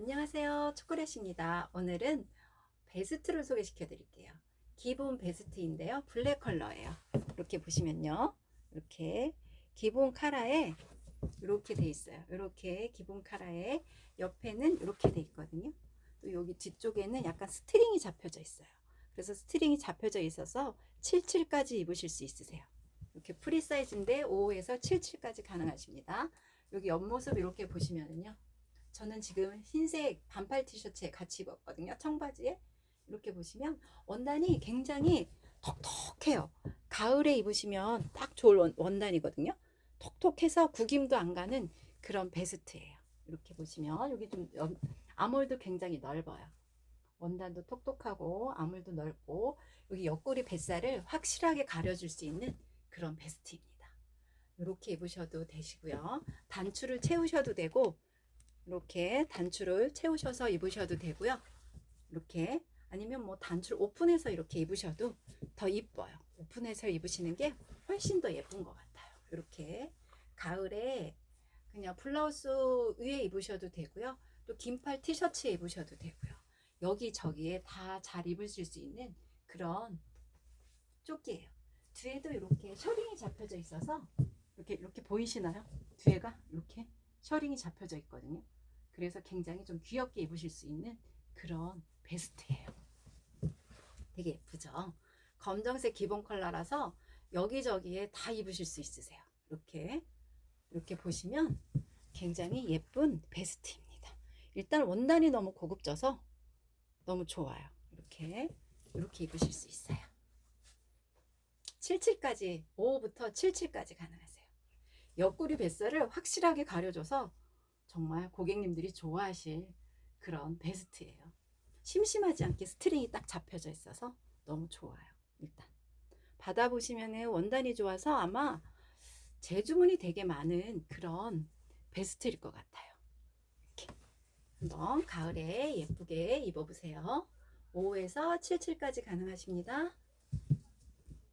안녕하세요. 초콜릿입니다. 오늘은 베스트를 소개시켜 드릴게요. 기본 베스트인데요. 블랙 컬러예요. 이렇게 보시면요. 이렇게 기본 카라에 이렇게 돼 있어요. 이렇게 기본 카라에 옆에는 이렇게 돼 있거든요. 또 여기 뒤쪽에는 약간 스트링이 잡혀져 있어요. 그래서 스트링이 잡혀져 있어서 77까지 입으실 수 있으세요. 이렇게 프리 사이즈인데 5에서 77까지 가능하십니다. 여기 옆모습 이렇게 보시면은요. 저는 지금 흰색 반팔 티셔츠에 같이 입었거든요. 청바지에. 이렇게 보시면 원단이 굉장히 톡톡해요. 가을에 입으시면 딱 좋을 원, 원단이거든요. 톡톡해서 구김도 안 가는 그런 베스트예요. 이렇게 보시면 여기 좀 연- 암홀도 굉장히 넓어요. 원단도 톡톡하고 암홀도 넓고 여기 옆구리 뱃살을 확실하게 가려줄 수 있는 그런 베스트입니다. 이렇게 입으셔도 되시고요. 단추를 채우셔도 되고 이렇게 단추를 채우셔서 입으셔도 되고요. 이렇게 아니면 뭐 단추를 오픈해서 이렇게 입으셔도 더 이뻐요. 오픈해서 입으시는 게 훨씬 더 예쁜 것 같아요. 이렇게 가을에 그냥 블라우스 위에 입으셔도 되고요. 또 긴팔 티셔츠에 입으셔도 되고요. 여기저기에 다 잘 입으실 수 있는 그런 조끼예요. 뒤에도 이렇게 셔링이 잡혀져 있어서 이렇게 이렇게 보이시나요? 뒤에가 이렇게 셔링이 잡혀져 있거든요. 그래서 굉장히 좀 귀엽게 입으실 수 있는 그런 베스트예요. 되게 예쁘죠? 검정색 기본 컬러라서 여기저기에 다 입으실 수 있으세요. 이렇게 이렇게 보시면 굉장히 예쁜 베스트입니다. 일단 원단이 너무 고급져서 너무 좋아요. 이렇게 이렇게 입으실 수 있어요. 77까지 5부터 77까지 가능하세요. 옆구리 뱃살을 확실하게 가려줘서 정말 고객님들이 좋아하실 그런 베스트예요. 심심하지 않게 스트링이 딱 잡혀져 있어서 너무 좋아요. 일단 받아보시면 원단이 좋아서 아마 재주문이 되게 많은 그런 베스트일 것 같아요. 이렇게 한번 가을에 예쁘게 입어보세요. 5에서 77까지 가능하십니다.